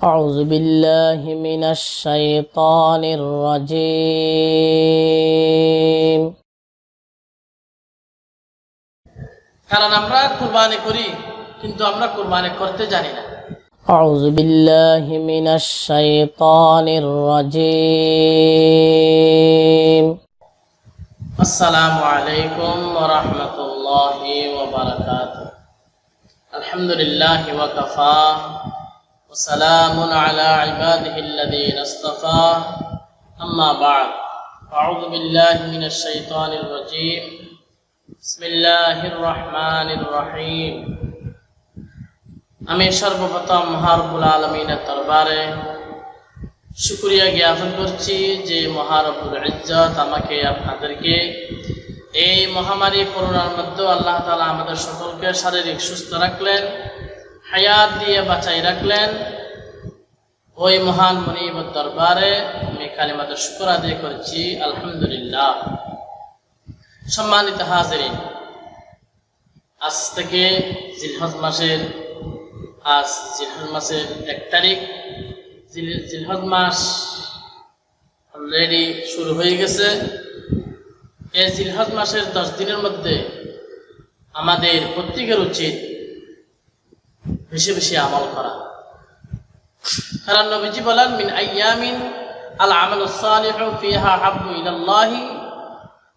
أعوذ بالله من الشيطان الرجيم কারণ আমরা কুরবানি করি কিন্তু আমরা কুরবানি করতে জানি না أعوذ بالله من الشيطان الرجيم আসসালামু আলাইকুম ওয়া রাহমাতুল্লাহি ওয়া বারাকাতুহু আলহামদুলিল্লাহি ওয়া ওয়া সালামুন আলা ইবাদিহি আল্লাযীনা ইসতাফা আম্মা বা'দ আউযু বিল্লাহি মিনাশ শাইতানির রাজীম বিসমিল্লাহির রহমানির রহিম আমি সর্বপ্রথম মহারবুল আলমিনের দরবারে শুক্রিয়া জ্ঞাপন করছি যে মহারবুল ইজ্জত আমাকে, আপনাদেরকে এই মহামারী করোনার মধ্যে আল্লাহ তালা আমাদের সকলকে শারীরিক সুস্থ রাখলেন। হায়াত দিয়ে বাঁচাই রাখলেন। ওই মহান মনিব দরবারে আমি কালিমাদের শুক্র আদায় করছি, আলহামদুলিল্লাহ। সম্মানিত হাজিরিন, আজ থেকে জিলহজ মাসের, আজ জিলহজ মাসের এক তারিখ। জিল- জিলহজ মাস অলরেডি শুরু হয়ে গেছে। এই জিলহজ মাসের দশ দিনের মধ্যে আমাদের প্রত্যেকের উচিত বেশি বেশি আমল করা। কারণ নবীজি বলেন, মিন আইয়ামিন আল আমাল সালিহু ফিহা হাব্বু ইলাল্লাহি,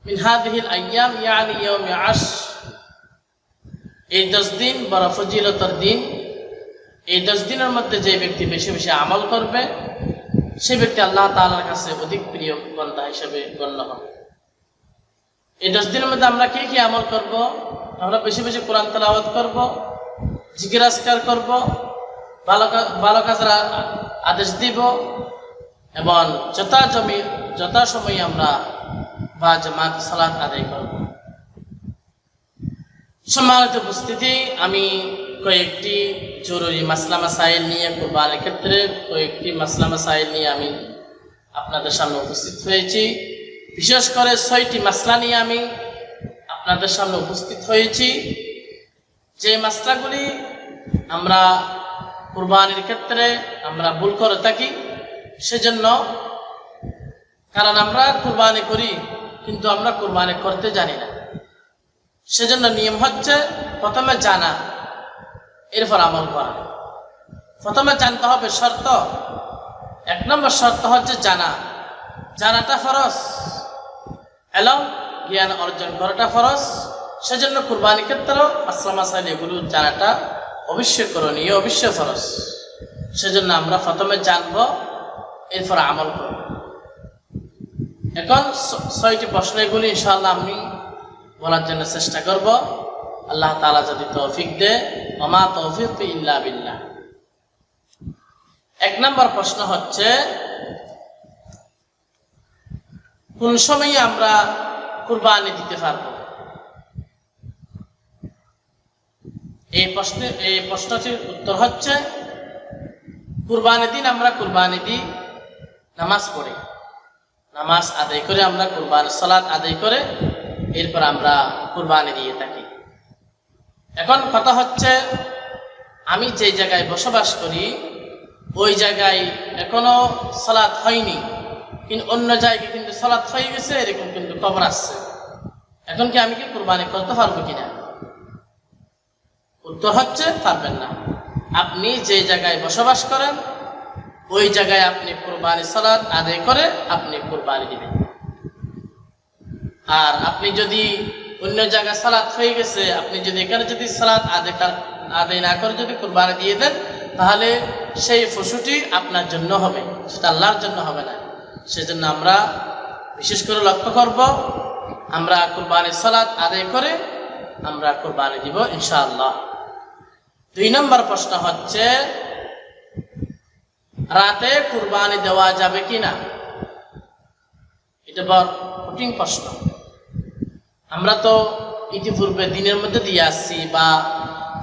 মিন হাদিহিল আইয়াম ইয়ানি ইয়াউম আশ এই দশ দিন বড় ফজিলতর দিন। এই দশ দিনের মধ্যে যে ব্যক্তি বেশি বেশি আমল করবে, সে ব্যক্তি আল্লাহ তাআলার কাছে অধিক প্রিয় বন্ধা হিসেবে গণ্য হবে। এই দশ দিনের মধ্যে আমরা কি কি আমল করব? আমরা বেশি বেশি কোরআন তেলাওয়াত করব জিজ্ঞাসকার করব, ভালো কাজের আদেশ দিব এবং যথা জমি, যথা সময় আমরা বা জামাত সালাত আদায় করব। সম্মানিত উপস্থিতি, আমি কয়েকটি জরুরি মাসলা মাসাইল নিয়ে কোরবানের ক্ষেত্রে কয়েকটি মাসলা মাসাইল নিয়ে আমি আপনাদের সামনে উপস্থিত হয়েছি। বিশেষ করে ছয়টি মাসলা নিয়ে আমি আপনাদের সামনে উপস্থিত হয়েছি। যে মাসলাগুলি আমরা কুরবানির ক্ষেত্রে আমরা ভুল করে থাকি, সেজন্য কারণ আমরা কুরবানি করি, কিন্তু আমরা কুরবানি করতে জানি না। সেজন্য নিয়ম হচ্ছে প্রথমে জানা, এরপর আমল করা। প্রথমে জানতে হবে শর্ত। এক নম্বর শর্ত হচ্ছে জানা। জানাটা ফরজ। এবং জ্ঞান অর্জন করাটা ফরজ। সেজন্য কুরবানি ক্ষেত্রেও আসলাম আসাইল এগুলো জানাটা অবশ্যই করণীয়, অবশ্যই ফরজ। সেজন্য আমরা প্রথমে জানব, এরপর আমল করব। এখন ছয়টি প্রশ্ন এগুলি ইনশাআল্লাহ আমি বলার জন্য চেষ্টা করব। আল্লাহ তালা যদি তৌফিক দে মামা তৌফিক ইল্লা বিল্লাহ। এক নম্বর প্রশ্ন হচ্ছে, কোন সময়ে আমরা কুরবানি দিতে পারব? এই প্রশ্নে, এই প্রশ্নটির উত্তর হচ্ছে কুরবানি দিন আমরা কুরবানি দিই নামাজ পড়ি। নামাজ আদায় করে আমরা কুরবানি সালাত আদায় করে এরপর আমরা কুরবানি দিয়ে থাকি। এখন কথা হচ্ছে, আমি যে জায়গায় বসবাস করি, ওই জায়গায় এখনও সালাত হয়নি, কিন্তু অন্য জায়গায় কিন্তু সালাত হয়ে গেছে, এরকম কিন্তু খবর আসছে এখন কি আমি কি কুরবানি করতে পারব কিনা? উত্তর হচ্ছে, পারবেন না। আপনি যে জায়গায় বসবাস করেন, ওই জায়গায় আপনি কুরবানি সালাত আদায় করে আপনি কুরবানি দিবেন। আর আপনি যদি অন্য জায়গায় সালাত হয়ে গেছে, আপনি যদি এখানে যদি সালাত আদায় আদায় না করে যদি কুরবানি দিয়ে দেন, তাহলে সেই পশুটি আপনার জন্য হবে। সেটা আল্লাহর জন্য হবে না। সেজন্য আমরা বিশেষ করে লক্ষ্য করব, আমরা কুরবানি সালাত আদায় করে আমরা কুরবানি দিব ইনশাআল্লাহ। দুই নম্বর প্রশ্ন হচ্ছে, রাতে কুরবানি দেওয়া যাবে কি না এটা বড় কঠিন প্রশ্ন। আমরা তো ইতিপূর্বে দিনের মধ্যে দিয়ে আসছি বা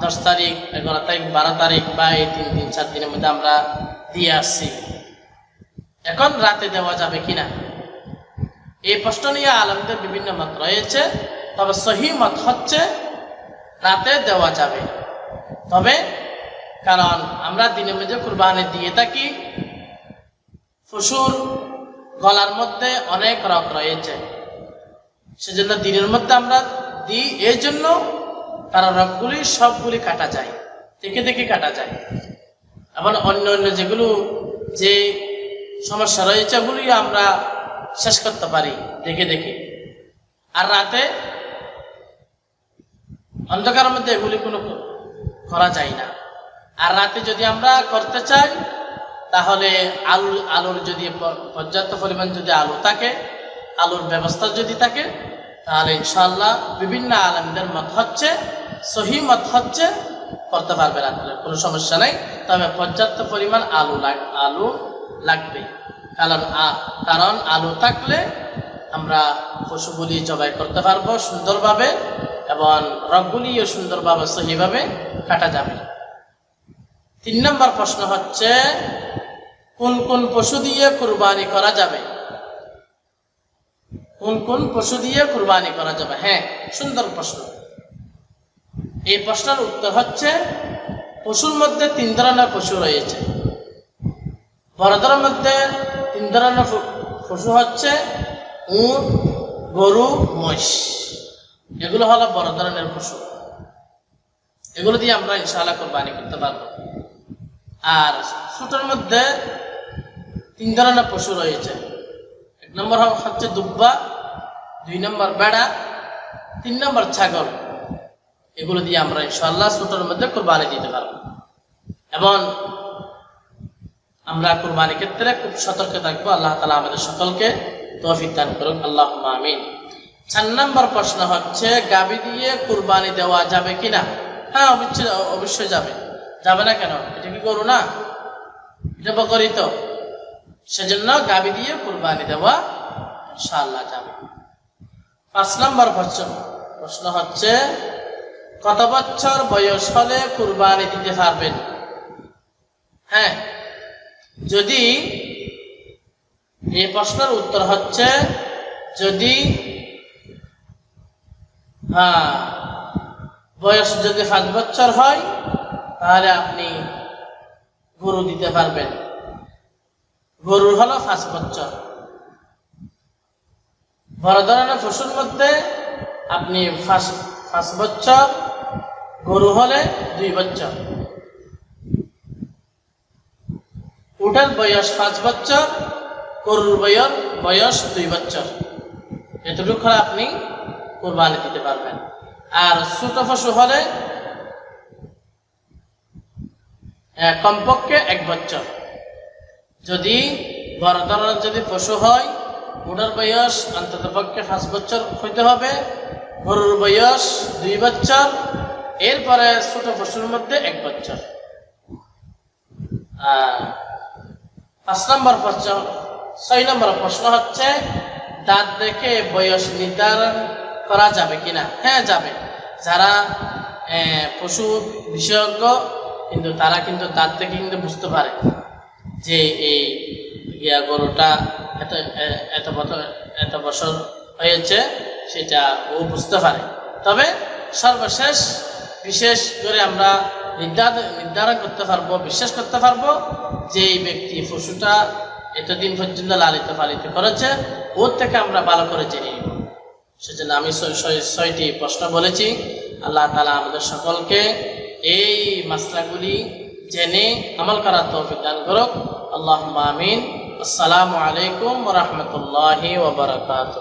দশ তারিখ, এগারো তারিখ, বারো তারিখ বা এই তিন দিন, চার দিনের মধ্যে আমরা দিয়ে আসছি। এখন রাতে দেওয়া যাবে কিনা? এই প্রশ্ন নিয়ে আলমদের বিভিন্ন মত রয়েছে, তবে সহি মত হচ্ছে, রাতে দেওয়া যাবে। তবে, কারণ আমরা দিনের মধ্যে কুরবানি দিয়ে থাকি পশুর গলার মধ্যে অনেক রক রয়েছে। সেজন্য দিনের মধ্যে আমরা দিই, এই জন্য কারণ রকগুলি সবগুলি কাটা যায়, দেখে দেখে কাটা যায়। আবার অন্য অন্য যেগুলো যে সমস্যা রয়েছে ওগুলি আমরা শেষ করতে পারি, দেখে দেখে। আর রাতে অন্ধকারের মধ্যে এগুলি কোনো করা যায় না। আর রাতে যদি আমরা করতে চাই, তাহলে আলু, আলুর যদি পর্যাপ্ত পরিমাণ যদি আলু থাকে, আলুর ব্যবস্থা যদি থাকে, তাহলে ইনশাল্লাহ বিভিন্ন আলমদের মত হচ্ছে, সহি মত হচ্ছে, করতে পারবে রাত্রে কোনো সমস্যা নেই। তবে পর্যাপ্ত পরিমাণ আলু লাগ, আলু লাগবে। কারণ কারণ আলু থাকলে আমরা পশুগুলি জবাই করতে পারব সুন্দরভাবে এবং রগগুলিও সুন্দরভাবে সহিভাবে কাটা যাবে তিন নম্বর প্রশ্ন হচ্ছে, কোন কোন পশু দিয়ে কুরবানি করা যাবে? কোন কোন পশু দিয়ে কুরবানি করা যাবে? হ্যাঁ সুন্দর প্রশ্ন। এই প্রশ্নের উত্তর হচ্ছে, পশুর মধ্যে তিন ধরনের পশু রয়েছে। বড়দের মধ্যে তিন ধরনের পশু হচ্ছে উট, গরু, মহিষ। এগুলো হলো বড় ধরনের পশু। এগুলো দিয়ে আমরা ইনশাআল্লাহ কোরবানি করতে পারব। আর ছোটোর মধ্যে তিন ধরনের পশু রয়েছে। এক নম্বর হচ্ছে দুব্বা, দুই নম্বর বেড়া, তিন নম্বর ছাগল। এগুলো দিয়ে আমরা ইনশাল্লাহ ছোটোর মধ্যে কোরবানি দিতে পারব। এবং আমরা কোরবানি ক্ষেত্রে খুব সতর্ক থাকব। আল্লাহ তালা আমাদের সকলকে তৌফিক দান করুন আল্লাহ আমিন। চার নম্বর প্রশ্ন হচ্ছে, গাবি দিয়ে কুরবানি দেওয়া যাবে কিনা? হ্যাঁ অবশ্যই অবশ্যই যাবে। যাবে না কেন? এটা কি করু না? এটা বকরি তো। সেজন্য গাবি দিয়ে কুরবানি দেওয়া ইনশাআল্লাহ যাবে। পাঁচ নম্বর প্রশ্ন। প্রশ্ন হচ্ছে, কত বছর বয়স হলে কুরবানি দিতে পারবেন? হ্যাঁ যদি এই প্রশ্নের উত্তর হচ্ছে, যদি হ্যাঁ বয়স যদি পাঁচ বছর হয়, তাহলে আপনি গরু দিতে পারবেন। গরুর হলো পাঁচ বছর। বড় ধরনের পশুর মধ্যে আপনি পাঁচ বছর, গরু হলে দুই বছর। উটের বয়স পাঁচ বছর, গরুর বয়স বয়স দুই বছর। এতটুকু আপনি কোরবানি দিতে পারবেন। আর ছোট পশু হলে কমপক্ষে এক বছর। যদি বড় ধরনের যদি পশু হয় উটের বয়স অন্তত পক্ষে পাঁচ বছর হইতে হবে, গরুর বয়স দুই বছর, এরপরে ছোট পশুর মধ্যে এক বছর। পাঁচ নম্বর প্রশ্ন ছয় নম্বর প্রশ্ন হচ্ছে, দাঁত দেখে বয়স নির্ধারণ করা যাবে কিনা? হ্যাঁ যাবে। যারা পশু বিশেষজ্ঞ, কিন্তু তারা কিন্তু তার থেকে কিন্তু বুঝতে পারে যে এই ইয়া গরুটা এত এত বছর এত বছর হয়েছে, সেটা ও বুঝতে পারে। তবে সর্বশেষ বিশেষ করে আমরা নির্ধারণ নির্ধারণ করতে পারব, বিশ্বাস করতে পারব যে এই ব্যক্তি পশুটা এতদিন পর্যন্ত লালিত পালিত করেছে, ওর থেকে আমরা ভালো করে জেনে নিব। সেজন্য আমি ছয়- ছয়- ছয়টি প্রশ্ন বলেছি। আল্লাহ তালা আমাদের সকলকে এই মাসলাগুলি জেনে আমল করার তৌফিক দান করুক। আল্লাহ আমিন। আসসালামু আলাইকুম রহমতুল্লাহি ওবরাকাত